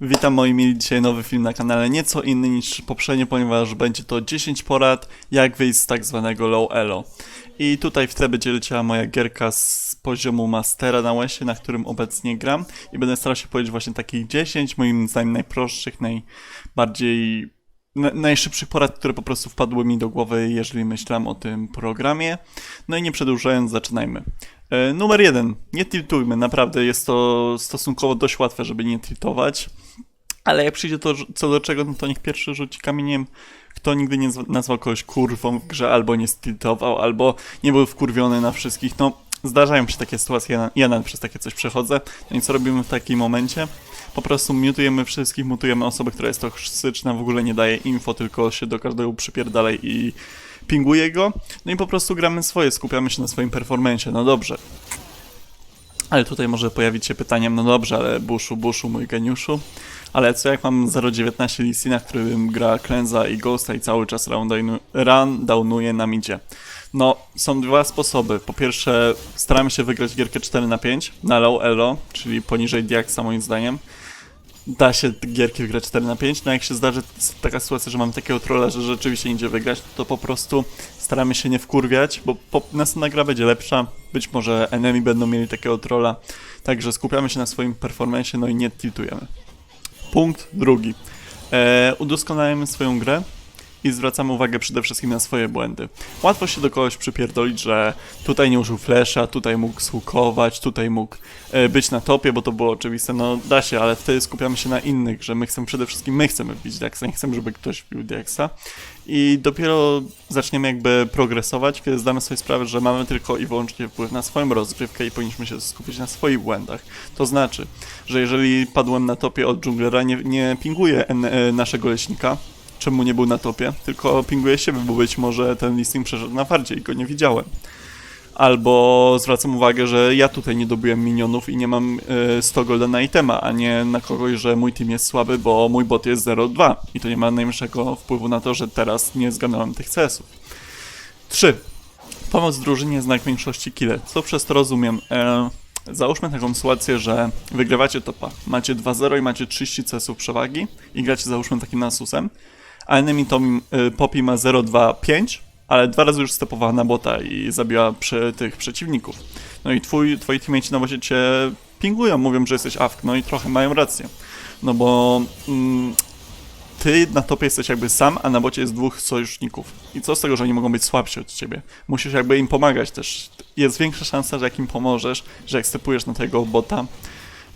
Witam moi mili, dzisiaj nowy film na kanale, nieco inny niż poprzednie, ponieważ będzie to 10 porad, jak wyjść z tak zwanego low elo. I tutaj w tle będzie leciała moja gierka z poziomu mastera na łesie, na którym obecnie gram i będę starał się powiedzieć właśnie takich 10, moim zdaniem najprostszych, najbardziej na- najszybszych porad, które po prostu wpadły mi do głowy, jeżeli myślałem o tym programie. No i nie przedłużając, zaczynajmy. E, numer jeden. Nie tiltujmy, naprawdę jest to stosunkowo dość łatwe, żeby nie tiltować. Ale jak przyjdzie to co do czego, no to niech pierwszy rzuci kamieniem, kto nigdy nie zwa- nazwał kogoś kurwą w grze, albo nie stiltował, albo nie był wkurwiony na wszystkich. No, zdarzają się takie sytuacje, ja, na- ja nawet przez takie coś przechodzę. No i co robimy w takim momencie? Po prostu mutujemy wszystkich, mutujemy osobę, która jest toksyczna, w ogóle nie daje info, tylko się do każdego przypierdalaj i pinguje go. No i po prostu gramy swoje, skupiamy się na swoim performencie. No dobrze. Ale tutaj może pojawić się pytanie, no dobrze, ale Bushu, Bushu, mój geniuszu. Ale co jak mam 0.19 Lisina, w którym gra Cleansa i Ghosta i cały czas rundown- rundownuje na midzie? No, są dwa sposoby. Po pierwsze, staramy się wygrać gierkę 4 na 5 na low elo, czyli poniżej Diaxa moim zdaniem. Da się gierki wygrać 4 na 5, no jak się zdarzy taka sytuacja, że mamy takiego trolla, że rzeczywiście nie idzie wygrać, to po prostu staramy się nie wkurwiać, bo po, następna gra będzie lepsza, być może enemy będą mieli takiego trolla, także skupiamy się na swoim performance, no i nie tiltujemy. Punkt drugi. E, swoją grę i zwracamy uwagę przede wszystkim na swoje błędy. Łatwo się do kogoś przypierdolić, że tutaj nie użył flesza, tutaj mógł słukować, tutaj mógł e, być na topie, bo to było oczywiste, no da się, ale wtedy skupiamy się na innych, że my chcemy przede wszystkim, my chcemy wbić Dexa, nie chcemy, żeby ktoś wbił Dexa i dopiero zaczniemy jakby progresować, kiedy zdamy sobie sprawę, że mamy tylko i wyłącznie wpływ na swoją rozgrywkę i powinniśmy się skupić na swoich błędach. To znaczy, że jeżeli padłem na topie od dżunglera, nie, nie pinguję e, naszego leśnika, czemu nie był na topie, tylko pinguję siebie, bo być może ten listing przeszedł na fardzie i go nie widziałem. Albo zwracam uwagę, że ja tutaj nie dobyłem minionów i nie mam y, 100 golda na itema, a nie na kogoś, że mój team jest słaby, bo mój bot jest 0-2 i to nie ma najmniejszego wpływu na to, że teraz nie zgarnąłem tych CS-ów. 3. Pomoc drużynie znak większości kile. Co przez to rozumiem? E, załóżmy taką sytuację, że wygrywacie topa, macie 2-0 i macie 30 CS-ów przewagi i gracie załóżmy takim nasusem, a enemy Tom, y, Poppy ma 0-2-5, ale dwa razy już stepowała na bota i zabiła przy tych przeciwników. No i twój, twoi teammates na bocie cię pingują, mówią, że jesteś awk, no i trochę mają rację. No bo mm, ty na topie jesteś jakby sam, a na bocie jest dwóch sojuszników. I co z tego, że oni mogą być słabsi od ciebie? Musisz jakby im pomagać też. Jest większa szansa, że jak im pomożesz, że jak stepujesz na tego bota,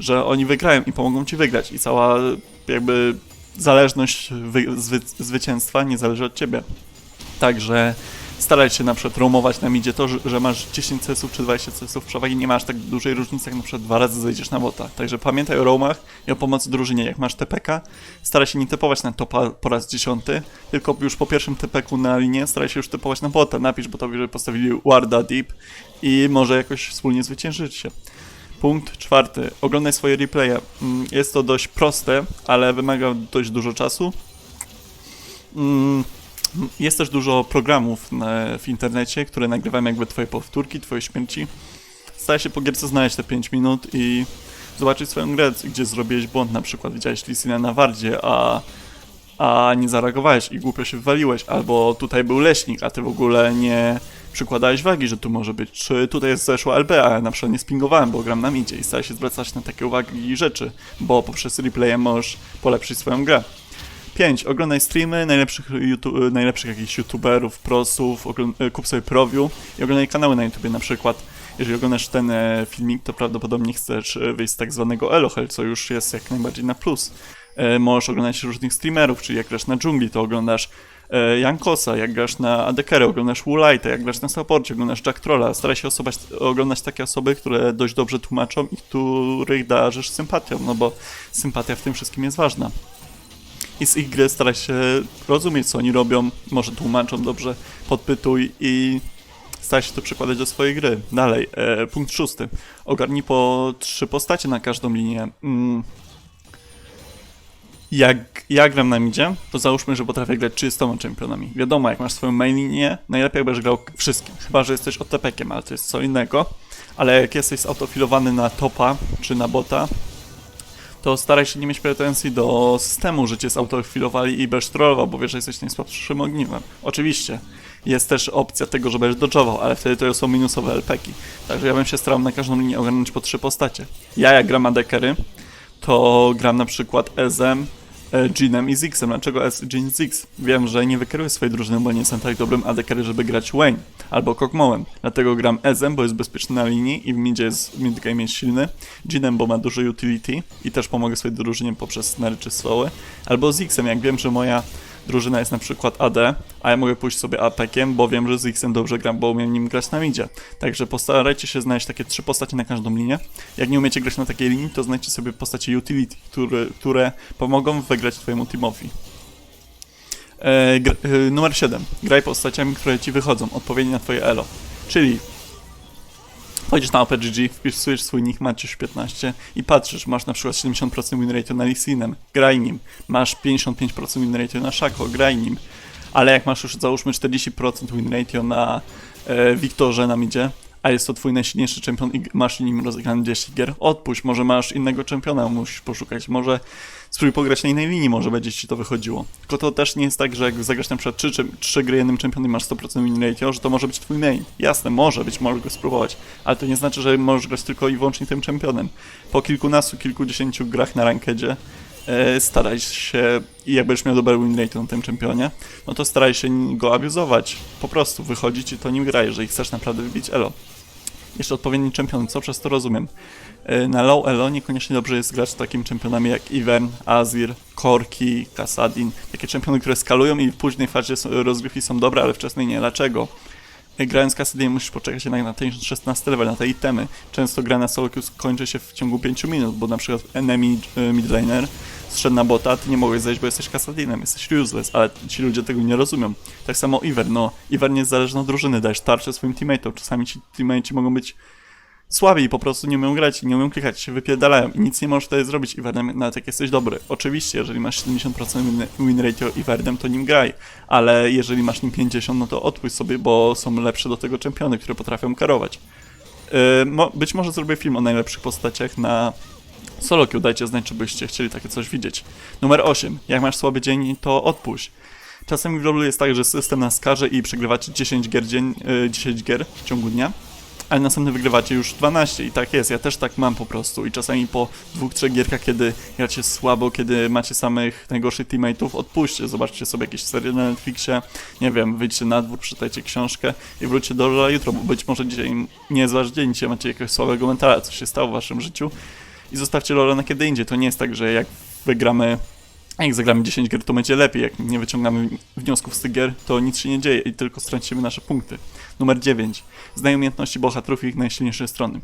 że oni wygrają i pomogą ci wygrać. I cała jakby zależność wy, zwy, zwycięstwa nie zależy od ciebie. Także staraj się na przykład roamować na midzie to, że, że masz 10 CS-ów czy 20 CS-ów przewagi, nie masz tak dużej różnicy, jak na przykład dwa razy zejdziesz na bota. Także pamiętaj o roamach i o pomocy drużynie. Jak masz TPK, staraj się nie typować na topa po raz dziesiąty, tylko już po pierwszym TPK na linię staraj się już typować na bota. Napisz botowi, że postawili warda deep i może jakoś wspólnie zwyciężycie. Punkt czwarty. Oglądaj swoje replaye. Mm, Jest to dość proste, ale wymaga dość dużo czasu. Mm, Jest też dużo programów na, w internecie, które nagrywają jakby twoje powtórki, twoje śmierci. Staraj się po gierce znaleźć te 5 minut i zobaczyć swoją grę, gdzie zrobiłeś błąd, na przykład widziałeś Lisina na wardzie, a, a nie zareagowałeś i głupio się wywaliłeś, albo tutaj był leśnik, a ty w ogóle nie przykładałeś wagi, że tu może być, czy tutaj jest zeszła LB, a ja na przykład nie spingowałem, bo gram na midzie i staraj się zwracać na takie uwagi i rzeczy, bo poprzez replaye możesz polepszyć swoją grę. 5. Oglądaj streamy najlepszych, YouTube, najlepszych jakichś youtuberów, prosów, e, kup sobie preview i oglądaj kanały na YouTubie na przykład. Jeżeli oglądasz ten e, filmik, to prawdopodobnie chcesz e, wyjść z tak zwanego Elohel, co już jest jak najbardziej na plus. Możesz oglądać różnych streamerów, czyli jak grasz na dżungli, to oglądasz Jankosa, jak grasz na Adekerę, oglądasz Woolite, jak grasz na supporcie, oglądasz Jack Trolla. Staraj się osobać, oglądać takie osoby, które dość dobrze tłumaczą i których darzysz sympatią, no bo sympatia w tym wszystkim jest ważna i z ich gry staraj się rozumieć, co oni robią, może tłumaczą dobrze, podpytuj i staraj się to przekładać do swojej gry. Dalej, e, punkt szósty. Ogarnij po trzy postacie na każdą linię. Mm. Jak ja gram na midzie, to załóżmy, że potrafię grać 30 czempionami. Wiadomo, jak masz swoją main linię, najlepiej jakbyś grał wszystkim. Chyba, że jesteś OTP-kiem, ale to jest co innego. Ale jak jesteś zautofilowany na topa czy na bota, to staraj się nie mieć pretensji do systemu, że cię zautochwilowali i będziesz trollował, bo wiesz, że jesteś najsłabszym ogniwem. Oczywiście. Jest też opcja tego, że będziesz dodżował, ale wtedy to są minusowe LPki. Także ja bym się starał na każdą linię ogarnąć po trzy postacie. Ja jak gram adekery, to gram na przykład Ezem, Jeanem i Ziggsem. Dlaczego Ez, Jean, Ziggs? Wiem, że nie wykieruję swojej drużyny, bo nie jestem tak dobrym adekery, żeby grać Wayne albo Kogmołem. Dlatego gram Ezem, bo jest bezpieczny na linii i w midzie jest, mid game jest silny. Jeanem, bo ma dużo utility i też pomogę swojej drużynie poprzez snary czy stoły. Albo Ziggsem, jak wiem, że moja drużyna jest na przykład AD, a ja mogę pójść sobie APkiem, bo wiem, że z X-em dobrze gram, bo umiem nim grać na midzie. Także postarajcie się znaleźć takie trzy postacie na każdą linię. Jak nie umiecie grać na takiej linii, to znajdźcie sobie postacie utility, które, które pomogą wygrać twojemu teamowi. E, e, numer 7. Graj postaciami, które ci wychodzą, odpowiednio na twoje elo. Czyli Wchodzisz na OpenGG, wpisujesz swój nick Maciuś 15 i patrzysz, masz na przykład 70% win rate na Lissinem, graj nim. Masz 55% win rate na Shaco, graj nim. Ale jak masz już załóżmy 40% win ratio na e, Wiktorze na midzie, a jest to twój najsilniejszy czempion i masz nim rozegrany 10 gier, odpuść, może masz innego czempiona, musisz poszukać, może spróbuj pograć na innej linii, może będzie ci to wychodziło. Tylko to też nie jest tak, że jak zagrasz na przykład 3, czy 3 gry jednym czempionem i masz 100% win że to może być twój main. Jasne, może być, możesz go spróbować, ale to nie znaczy, że możesz grać tylko i wyłącznie tym czempionem. Po kilkunastu, kilkudziesięciu grach na rankedzie e, staraj się, i jak będziesz miał dobry win rate na tym czempionie, no to staraj się go abuzować. Po prostu wychodzić i to nim graj, jeżeli chcesz naprawdę wybić elo. Jeszcze odpowiedni czempion, co przez to rozumiem. E, Na low elo niekoniecznie dobrze jest grać z takimi czempionami jak Ivern, Azir, Korki, Kassadin. Takie czempiony, które skalują i w późnej fazie rozgrywki są dobre, ale wczesnej nie. Dlaczego? Grając Kassadin musisz poczekać jednak na ten 16 level, na te itemy. Często gra na solo kończy się w ciągu 5 minut, bo na przykład enemy e, midlaner zszedł na bota, ty nie mogłeś zejść, bo jesteś Kassadinem, jesteś useless, ale ci ludzie tego nie rozumią. Tak samo Ivern, no Ivern jest zależny od drużyny, dajesz tarczę swoim teammateom, czasami ci teammateci mogą być słabi po prostu nie umieją grać, nie umieją klikać, się wypierdalają i nic nie możesz wtedy zrobić Ivernem, nawet jak jesteś dobry. Oczywiście, jeżeli masz 70% win, ratio Ivernem, to nim graj, ale jeżeli masz nim 50, no to odpuść sobie, bo są lepsze do tego czempiony, które potrafią karować. Yy, być może zrobię film o najlepszych postaciach na solo queue, dajcie znać, czy byście chcieli takie coś widzieć. Numer 8. Jak masz słaby dzień, to odpuść. Czasami w LoLu jest tak, że system nas karze i przegrywacie 10 gier, dzień, yy, 10 gier w ciągu dnia, ale następnie wygrywacie już 12 i tak jest, ja też tak mam po prostu. I czasami po dwóch, trzech gierkach, kiedy gracie słabo, kiedy macie samych najgorszych teammateów, odpuśćcie, zobaczcie sobie jakieś serie na Netflixie, nie wiem, wyjdźcie na dwór, przeczytajcie książkę i wróćcie do Lola jutro, bo być może dzisiaj nie jest wasz dzień, dzisiaj macie jakiegoś słabego mentala, coś się stało w waszym życiu. I zostawcie Lola na kiedy indziej, to nie jest tak, że jak wygramy jak zagramy 10 gier, to będzie lepiej. Jak nie wyciągamy wniosków z tych gier, to nic się nie dzieje i tylko stracimy nasze punkty. Numer 9. Znaj umiejętności bohaterów i ich najsilniejsze strony.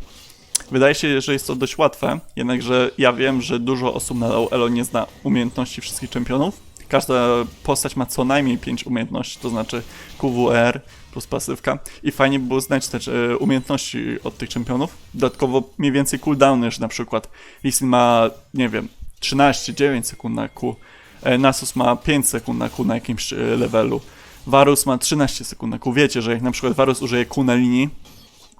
Wydaje się, że jest to dość łatwe, jednakże ja wiem, że dużo osób na elo nie zna umiejętności wszystkich czempionów. Każda postać ma co najmniej 5 umiejętności, to znaczy QWR plus pasywka i fajnie by było znać te e, umiejętności od tych czempionów. Dodatkowo mniej więcej cooldowny, że na przykład Lee ma, nie wiem, 13, 9 sekund na Q, e, Nasus ma 5 sekund na Q na jakimś e, levelu, Varus ma 13 sekund na Q. Wiecie, że jak na przykład Varus użyje Q na linii,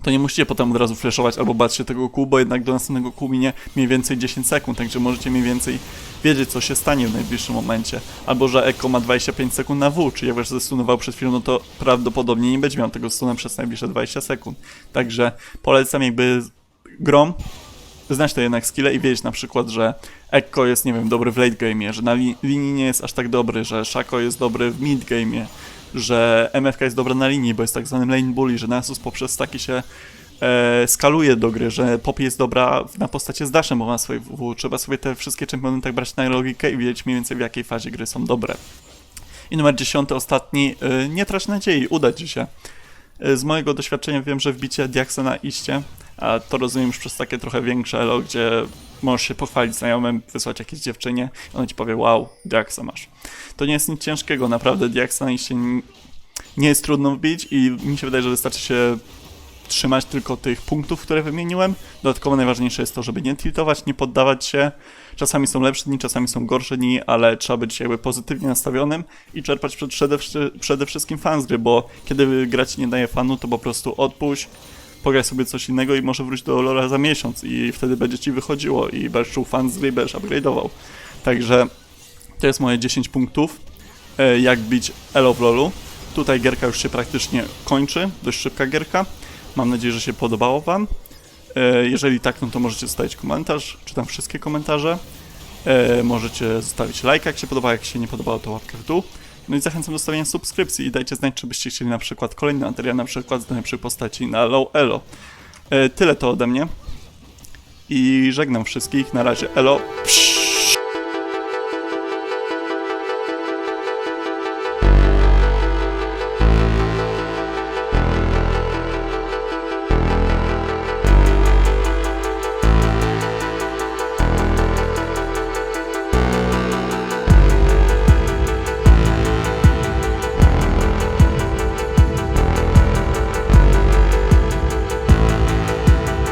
to nie musicie potem od razu flashować albo bać się tego Q, bo jednak do następnego Q minie mniej więcej 10 sekund, także możecie mniej więcej wiedzieć, co się stanie w najbliższym momencie. Albo, że Echo ma 25 sekund na W, czyli jak was zestunował przed chwilą, no to prawdopodobnie nie będzie miał tego stuna przez najbliższe 20 sekund. Także polecam jakby grom znać te jednak skille i wiedzieć na przykład, że Ekko jest, nie wiem, dobry w late game'ie, że na li linii nie jest aż tak dobry, że Shaco jest dobry w mid game'ie, że MFK jest dobra na linii, bo jest tak zwanym lane bully, że Nasus poprzez taki się e, skaluje do gry, że Poppy jest dobra na postacie z Dashem, bo ma swoje WW. Trzeba sobie te wszystkie czempiony tak brać na logikę i wiedzieć mniej więcej w jakiej fazie gry są dobre. I numer 10, ostatni, y, nie trać nadziei, uda ci się. Y, Z mojego doświadczenia wiem, że wbicie Diaksa na iście, a to rozumiem już przez takie trochę większe elo, gdzie możesz się pochwalić znajomym, wysłać jakiejś dziewczynie ona ci powie, wow, Diaksa masz. To nie jest nic ciężkiego, naprawdę Diaksa n- nie jest trudno wbić i mi się wydaje, że wystarczy się trzymać tylko tych punktów, które wymieniłem. Dodatkowo najważniejsze jest to, żeby nie tiltować, nie poddawać się. Czasami są lepsze dni, czasami są gorsze dni, ale trzeba być jakby pozytywnie nastawionym i czerpać przed, przede, przede wszystkim fan z gry, bo kiedy gra ci nie daje fanu, to po prostu odpuść, pograj sobie coś innego i może wróć do Lola za miesiąc i wtedy będzie ci wychodziło i będziesz czuł fan z będziesz upgrade'ował. Także to jest moje 10 punktów, e, jak bić Elo w LoLu. Tutaj gierka już się praktycznie kończy, dość szybka gierka. Mam nadzieję, że się podobało Wam. E, Jeżeli tak, no to możecie zostawić komentarz, czytam wszystkie komentarze. E, możecie zostawić lajka, jak się podoba, jak się nie podobało, to łapkę w dół. No i zachęcam do stawiania subskrypcji i dajcie znać, czy byście chcieli na przykład kolejny materiał, na przykład z najlepszej postaci na Low Elo. E, tyle to ode mnie. I żegnam wszystkich. Na razie. Elo. Psz!